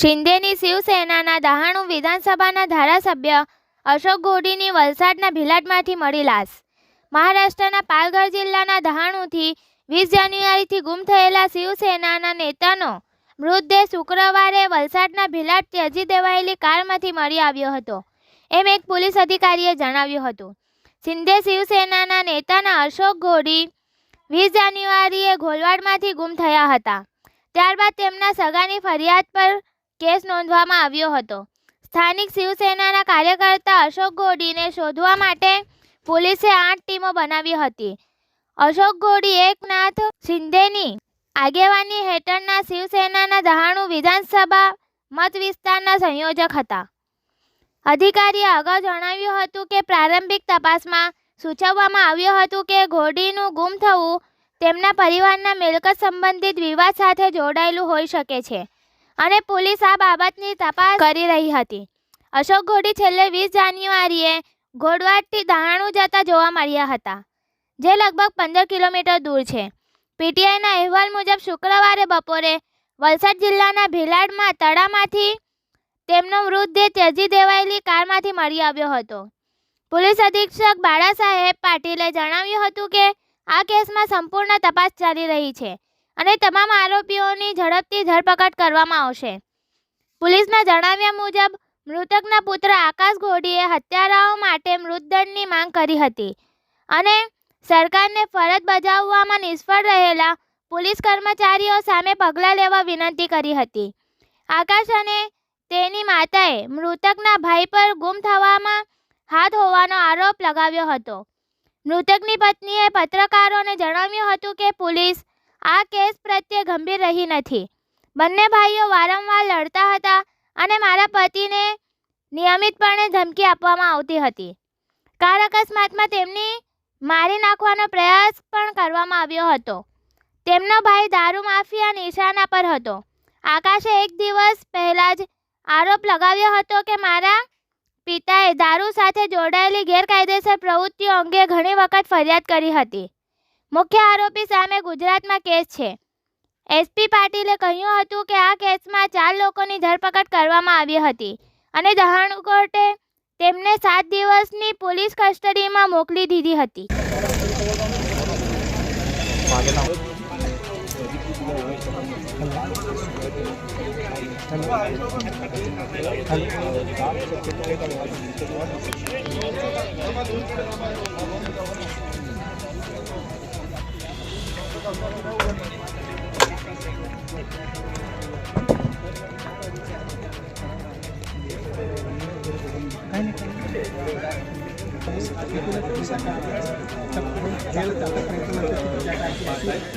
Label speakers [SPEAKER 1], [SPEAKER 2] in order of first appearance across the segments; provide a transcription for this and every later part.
[SPEAKER 1] શિંદેની શિવસેનાના દહાણુ વિધાનસભાના ધારાસભ્ય અશોક ગોડીની વલસાડના ભીલાટમાંથી મળી લાશ. મહારાષ્ટ્રના પાલઘર જિલ્લાના દહાણુથી વીસ જાન્યુઆરીથી ગુમ થયેલા શિવસેનાના નેતાનો મૃતદેહ શુક્રવારે વલસાડના ભીલાટ ત્યજી દેવાયેલી કારમાંથી મળી આવ્યો હતો, એમ એક પોલીસ અધિકારીએ જણાવ્યું હતું. શિંદે શિવસેનાના નેતાના અશોક ગોડી વીસ જાન્યુઆરીએ ઘોલવાડમાંથી ગુમ થયા હતા. ત્યારબાદ તેમના સગાની ફરિયાદ પર કેસ નોંધવામાં આવ્યો હતો. સ્થાનિક શિવસેનાના કાર્યકર્તા અશોક ગોડીને શોધવા માટે પોલીસે આઠ ટીમો બનાવી હતી. અશોક ગોડી, એકનાથ શિંદેની આગેવાની હેઠળના શિવસેનાના દહાણુ વિધાનસભા મત વિસ્તારના સંયોજક હતા. અધિકારીએ અગાઉ જણાવ્યું હતું કે પ્રારંભિક તપાસમાં સૂચવવામાં આવ્યું હતું કે ઘોડીનું ગુમ થવું તેમના પરિવારના મિલકત સંબંધિત વિવાદ સાથે જોડાયેલું હોઈ શકે છે. અને પોલીસ આ બાબતની તપાસ કરી રહી હતી. અશોક ઘોડી છેલ્લે વીસ જાન્યુઆરીએ ઘોડવાડથી દાણાણું જતા જોવા મળ્યા હતા, જે લગભગ પંદર કિલોમીટર દૂર છે. પીટીઆઈના અહેવાલ મુજબ શુક્રવારે બપોરે વલસાડ જિલ્લાના ભીલાડમાં તળામાંથી તેમનો મૃતદેહ ત્યજી દેવાયેલી કારમાંથી મળી આવ્યો હતો. પોલીસ અધિક્ષક બાળા સાહેબ પાટીલે જણાવ્યું હતું કે આ કેસમાં સંપૂર્ણ તપાસ ચાલી રહી છે. અને તમામ આરોપીઓની ઝડપથી ધરપકડ કરવામાં આવશે. પોલીસના જણાવ્યા મુજબ, મૃતકના પુત્ર આકાશ ઘોડીએ હત્યારાઓ માટે મૃતદંડની માંગ કરી હતી અને સરકારને ફરજ બજાવવામાં નિષ્ફળ રહેલા પોલીસ કર્મચારીઓ સામે પગલાં લેવા વિનંતી કરી હતી. આકાશ અને તેની માતાએ મૃતકના ભાઈ પર ગુમ થવામાં હાથ હોવાનો આરોપ લગાવ્યો હતો. મૃતકની પત્નીએ પત્રકારોને જણાવ્યું હતું કે, પોલીસ આ કેસ પ્રત્યે ગંભીર રહી નથી. બંને ભાઈઓ વારંવાર લડતા હતા અને મારા પતિને નિયમિતપણે ધમકી આપવામાં આવતી હતી. કાર અકસ્માતમાં તેમની મારી નાખવાનો પ્રયાસ પણ કરવામાં આવ્યો હતો. તેમનો ભાઈ દારૂ માફિયા નિશાના પર હતો. આકાશે એક દિવસ પહેલાં જ આરોપ લગાવ્યો હતો કે મારા પિતાએ દારૂ સાથે જોડાયેલી ગેરકાયદેસર પ્રવૃત્તિઓ અંગે ઘણી વખત ફરિયાદ કરી હતી. મુખ્ય આરોપી સામે ગુજરાતમાં કેસ છે. એસપી પાટીલે કહ્યું હતું કે આ કેસમાં ચાર લોકોની ધરપકડ કરવામાં આવી હતી અને દહાણુ કોર્ટે તેમને સાત દિવસની પોલીસ કસ્ટડીમાં મોકલી દીધી હતી.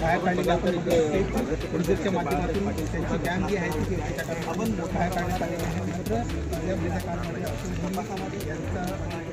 [SPEAKER 2] बाहेर आपण प्रोजेक्टच्या माध्यमातून त्यांची गॅन जी आहे ती त्याच्या बाहेर काढण्यात आलेली आहे मात्र काळामध्ये यांचा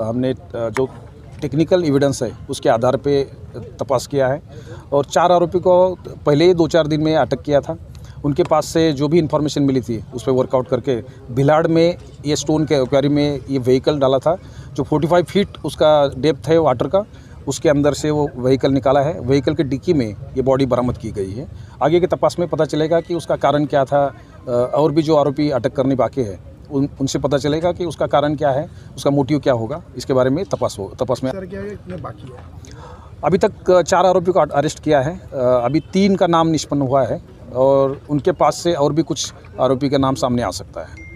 [SPEAKER 3] हमने जो टेक्निकल एविडेंस है, उसके आधार पे तपास किया है। और चार आरोपी को पहले ही दो चार दिन में अटक किया था। उनके पास से जो भी इन्फॉर्मेशन मिली थी, उस पर वर्कआउट करके, भिलाड़ में ये स्टोन के क्वारी में ये व्हीकल डाला था। जो 45 फीट उसका डेप्थ है वाटर का, उसके अंदर से वो व्हीकल निकाला है। व्हीकल के डिक्की में ये बॉडी बरामद की गई है। आगे के तपास में पता चलेगा कि उसका कारण क्या था। और भी जो आरोपी अटक करने बाकी है उन उनसे पता चलेगा कि उसका कारण क्या है उसका मोटिव क्या होगा इसके बारे में तपास हो तपास में
[SPEAKER 2] बाकी है?
[SPEAKER 3] अभी तक चार आरोपियों को अरेस्ट किया है। अभी तीन का नाम निष्पन्न हुआ है और उनके पास से और भी कुछ आरोपी का नाम सामने आ सकता है।